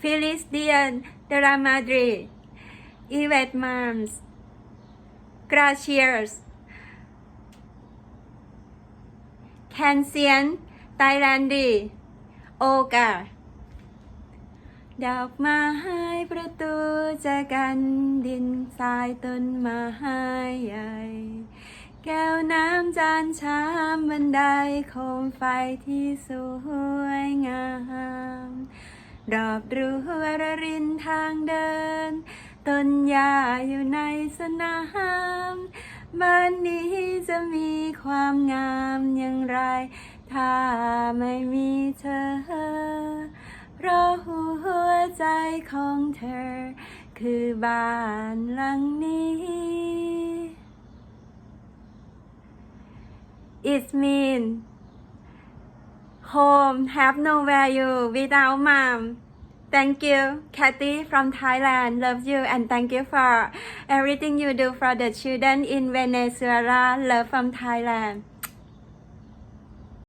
ฟิลิสเดียนดรามาดริดอีเวตมาร์ส์กราเชียสแคนเซียนไทยแลนดีโอกาดอกมาให้ประตูจะกันดินทรายต้นมาให้ใหญ่ แก้วน้ำจานชามบันไดโคมไฟที่สวยงามดอกรูวรรินทางเดินต้นหญ้าอยู่ในสนามบ้านนี้จะมีความงามอย่างไร ถ้าไม่มีเธอ เพราะหัวใจของเธอคือบ้านหลังนี้ It means home have no value without mom Thank you, Kathy from Thailand. Love you and thank you for everything you do for the children in Venezuela. Love from Thailand.